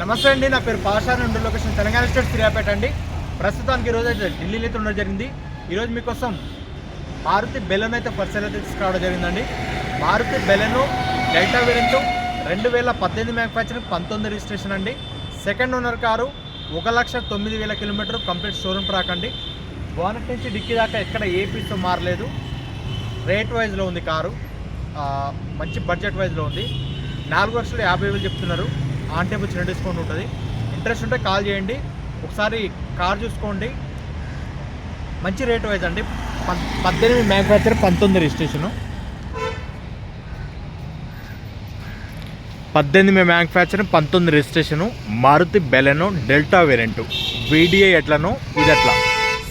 నమస్తే అండి నా పేరు పాషా నుండి లొకేషన్ తెలంగాణ స్టేట్ సిరియాపేట అండి. ప్రస్తుతానికి ఈరోజు అయితే ఢిల్లీలో అయితే ఉండడం జరిగింది. ఈరోజు మీకోసం మారుతి బెలెన్ అయితే పరిశీలన అయితే తీసుకురావడం జరిగిందండి. మారుతి బెలెను డెల్టా వేరియంట్ రెండు వేల పద్దెనిమిది మ్యానుఫ్యాక్చరింగ్ పంతొమ్మిది రిజిస్ట్రేషన్ అండి. సెకండ్ ఓనర్ కారు ఒక లక్ష తొమ్మిది వేల కిలోమీటర్ కంప్లీట్ షోరూమ్ ట్రాక్ అండి. బోనట్ నుంచి డిక్కీ దాకా ఎక్కడ ఏ పీస్తో మారలేదు. రేట్ వైజ్లో ఉంది కారు. మంచి బడ్జెట్ వైజ్లో ఉంది. నాలుగు లక్షల యాభై వేలు చెప్తున్నారు. ఆన్ టేబుల్ చిన్న డిస్కౌంట్ ఉంటుంది. ఇంట్రెస్ట్ ఉంటే కాల్ చేయండి. ఒకసారి కార్ చూసుకోండి. మంచి రేట్ వైజ్ అండి. పద్దెనిమిది మ్యానుఫ్యాక్చర్ పంతొమ్మిది రిజిస్ట్రేషను. పద్దెనిమిది మ్యానుఫ్యాక్చర్ పంతొమ్మిది registration. Maruti Baleno Delta variant. VDI ఎట్లను ఇది ఎట్లా?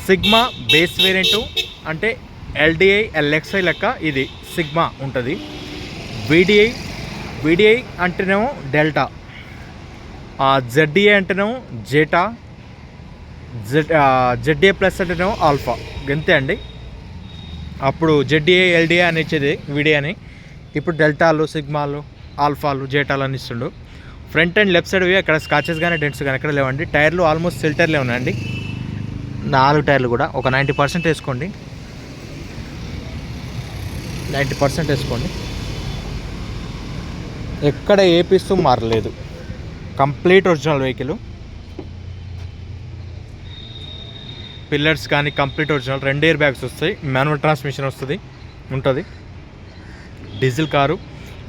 సిగ్మా బేస్ వేరియంటు అంటే ఎల్డిఐ ఎల్ఎక్స్ఐ లెక్క ఇది సిగ్మా ఉంటుంది. వీడిఐ వీడిఐ అంటేనేమో డెల్టా. జెడ్డిఏ అంటేనేమో జేటా జెడ్ జెడ్డిఏ ప్లస్ అంటేనేమో ఆల్ఫా గంతే అండి? అప్పుడు జెడ్డీఏ ఎల్డిఏ అని ఇచ్చేది విడే అని. ఇప్పుడు డెల్టాలు సిగ్మాలు ఆల్ఫాలు జేటాలు అని ఇస్తుండు ఫ్రంట్ అండ్ లెఫ్ట్ సైడ్ అక్కడ స్కాచెస్ కానీ డెంట్స్ కానీ ఎక్కడ లేవండి. టైర్లు ఆల్మోస్ట్ సిల్టర్లే ఉన్నాయండి. నాలుగు టైర్లు కూడా. ఒక నైంటీ పర్సెంట్ వేసుకోండి. నైంటీ పర్సెంట్ వేసుకోండి. ఎక్కడ ఏ పీసు మారలేదు. Complete original vehicle. పిల్లర్స్ కానీ కంప్లీట్ ఒరిజినల్ రెండు ఇయర్ బ్యాగ్స్ వస్తాయి. మాన్యువల్ ట్రాన్స్మిషన్ వస్తుంది ఉంటుంది. డీజిల్ కారు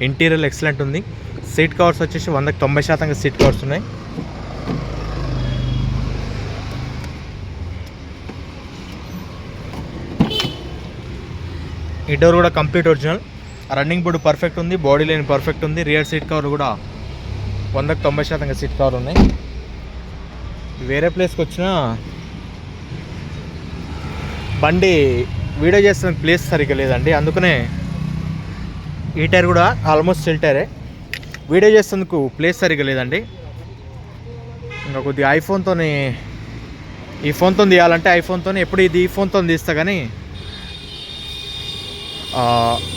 ఇంటీరియర్ ఎక్సలెంట్ ఉంది. సీట్ కవర్స్ వచ్చేసి వందకు తొంభై శాతంగా సీట్ కవర్స్ ఉన్నాయి. ఈ డోర్ కూడా complete original. Running board perfect ఉంది బాడీ లైన్ పర్ఫెక్ట్ ఉంది రియర్ సీట్ కవర్ కూడా వందకు తొంభై శాతంగా సీట్ కవర్ ఉన్నాయి. వేరే ప్లేస్కి వచ్చినా బండి వీడియో చేసిన ప్లేస్ సరిగ్గా లేదండి. అందుకనే ఈ టైర్ కూడా ఆల్మోస్ట్ సెల్ టైరే. వీడియో చేసేందుకు ప్లేస్ సరిగ్గా లేదండి. ఇంకా కొద్దిగా ఐఫోన్తో ఈ ఫోన్తో తీయాలంటే ఐఫోన్తో ఎప్పుడు ఇది ఈ ఫోన్తో తీస్తా కానీ ఆ,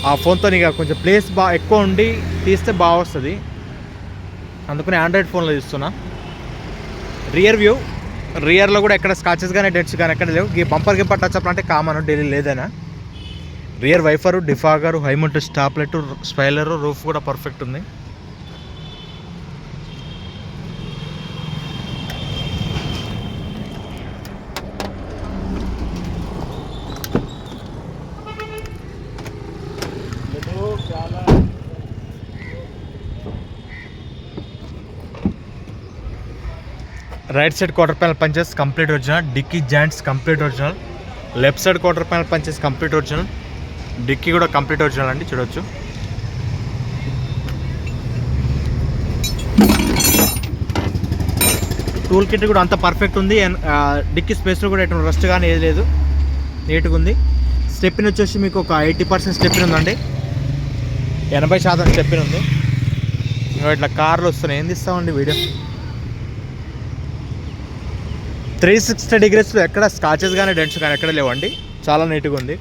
ఆ ఫోన్తో ఇక కొంచెం ప్లేస్ బాగా ఎక్కువ ఉండి తీస్తే బాగా వస్తుంది. అందుకని ఆండ్రాయిడ్ ఫోన్లో చూస్తున్నా. రియర్ వ్యూ రియర్లో కూడా ఎక్కడ స్కాచెస్ కానీ డెట్స్ కానీ ఎక్కడ లేవు. ఈ బంపర్ గింపర్ టచ్ అప్ అంటే common daily లేదైనా. Rear wiper defogger high mount stoplight spoiler roof కూడా పర్ఫెక్ట్ ఉంది. Right side quarter panel punches complete original dickey joints complete original left side quarter panel punches complete original dickey కూడా complete original అండి చూడొచ్చు. Tool kit కూడా అంత perfect ఉంది and, dicky స్పేస్లో కూడా ఎటువంటి రస్ట్ కానీ ఏది లేదు నీట్గా ఉంది. స్టెప్పిన్ వచ్చేసి మీకు ఒక ఎయిటీ పర్సెంట్ స్టెప్పిన్ ఉందండి. ఎనభై శాతం స్టెప్పిన్ ఉంది. ఇంకా ఇట్లా కార్లు వస్తున్నాయి. ఏం తీస్తామండి వీడియో? త్రీ సిక్స్టీ డిగ్రీస్లో ఎక్కడ స్కాచెస్ కానీ డెంట్స్ కానీ ఎక్కడ లేవండి. చాలా నీట్గా ఉంది.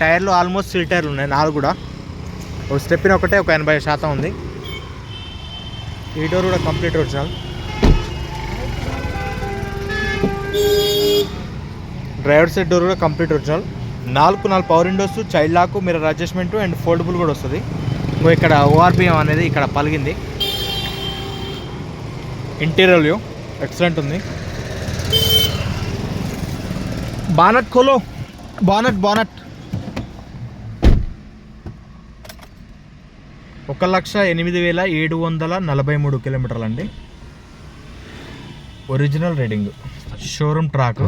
టైర్లు ఆల్మోస్ట్ సిల్ టైర్లు ఉన్నాయి నాలుగు కూడా. ఒక స్టెప్పిన ఒకటే ఒక ఎనభై శాతం ఉంది. ఈ డోర్ కూడా complete original driver side door కూడా కంప్లీట్ ఒరిజినల్ నాలుగు నాలుగు power windows child lock mirror adjustment and foldable కూడా వస్తుంది. ఇంకో ఇక్కడ ఓఆర్పిఎం అనేది ఇక్కడ పలిగింది. ఇంటీరియర్ వ్యూ ఎక్సలెంట్ ఉంది. బానట్ ఖోలో బానట్ బానట్. ఒక లక్ష ఎనిమిది వేల ఏడు వందల నలభై మూడు కిలోమీటర్లు అండి original reading. Showroom track.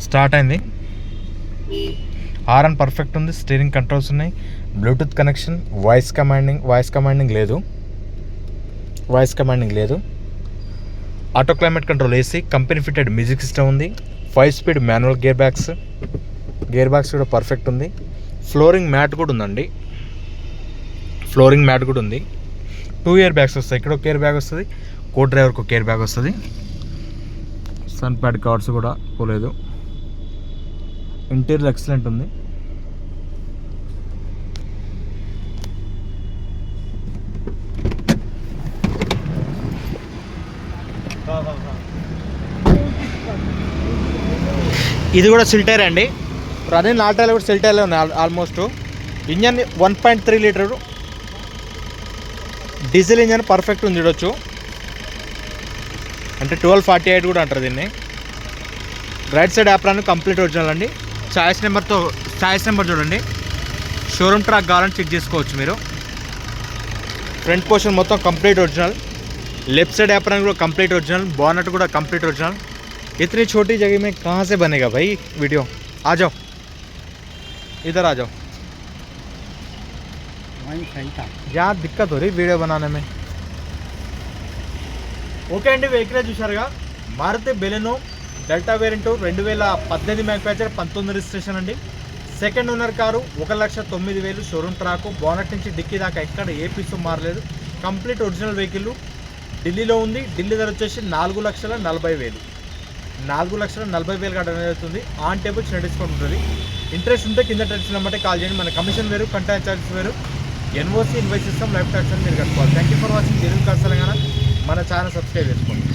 Start అయింది. ఆర్ఎన్ పర్ఫెక్ట్ ఉంది. స్టీరింగ్ కంట్రోల్స్ ఉన్నాయి. Bluetooth connection. Voice commanding voice commanding లేదు. వాయిస్ కమాండింగ్ లేదు. Auto climate control AC company fitted music system ఉంది. Five speed manual gear bags gear bags కూడా perfect ఉంది. Flooring mat కూడా ఉందండి. ఫ్లోరింగ్ మ్యాట్ కూడా ఉంది. టూ ఇయర్ బ్యాగ్స్ వస్తాయి. ఇక్కడ ఒక ఇయర్ బ్యాగ్ వస్తుంది కో డ్రైవర్కి ఒక ఇయర్ బ్యాగ్ వస్తుంది. సన్ ప్యాడ్ కార్డ్స్ కూడా పోలేదు. ఇంటీరియర్ ఎక్సలెంట్ ఉంది. ఇది కూడా సిల్టైర్ అండి. రన్నింగ్ నాటాలు కూడా సిల్టైర్లో ఉన్నాయి almost. Engine one point three litre. Diesel engine perfect ఉంది చూడొచ్చు. అంటే ట్వెల్వ్ ఫార్టీ ఎయిట్ కూడా అంటారు దీన్ని. Right side apron complete original అండి. ఛాయిస్ నెంబర్తో ఛాయిస్ నెంబర్ చూడండి. షోరూమ్ ట్రాక్ కావాలని చెక్ చేసుకోవచ్చు మీరు. ఫ్రంట్ పోర్షన్ మొత్తం complete original. Left side apron కూడా కంప్లీట్ ఒరిజినల్. బానట్ కూడా కంప్లీట్ ఒరిజినల్. इतनी छोटी जगह में कहाँ से बनेगा भाई वीडियो आ जाओ इधर आ जाओ वहीं सही था यहाँ दिक्कत हो रही वीडियो बनाने में ఓకే అండి వెహికల్ చూసారుగా మారుతి బెలెనో డెల్టా వేరియంట్ రెండు వేల పద్దెనిమిది మ్యానుఫ్యాక్చర్ పంతొమ్మిది రిజిస్ట్రేషన్ అండి సెకండ్ ఓనర్ కారు ఒక లక్ష తొమ్మిది వేలు షోరూమ్ ట్రాక్ బోనట్ నుంచి డిక్కీ దాకా ఎక్కడ ఏ పీసు మారలేదు కంప్లీట్ ఒరిజినల్ వెహికల్ ఢిల్లీలో ఉంది ఢిల్లీ ధర వచ్చేసి నాలుగు లక్షల నలభై వేలు నాలుగు లక్షల నలభై వేలు కట్టడం జరుగుతుంది. ఆన్ టేబుల్ చిన్న డిస్కౌంట్ ఉంటుంది. ఇంట్రెస్ట్ ఉంటే కింద టెన్షన్ నెంబర్టే కాల్ చేయండి. మన కమిషన్ వేరు కంటాక్ట్ చార్జెస్ వేరు. ఎన్ఓసి ఇన్వైస్ ఇస్తాం లైఫ్ ట్యాక్స్ అని మీరు కట్టుకోవాలి. Thank you for watching Telugu car Telangana. మన ఛానల్ సబ్స్క్రైబ్ చేసుకోండి.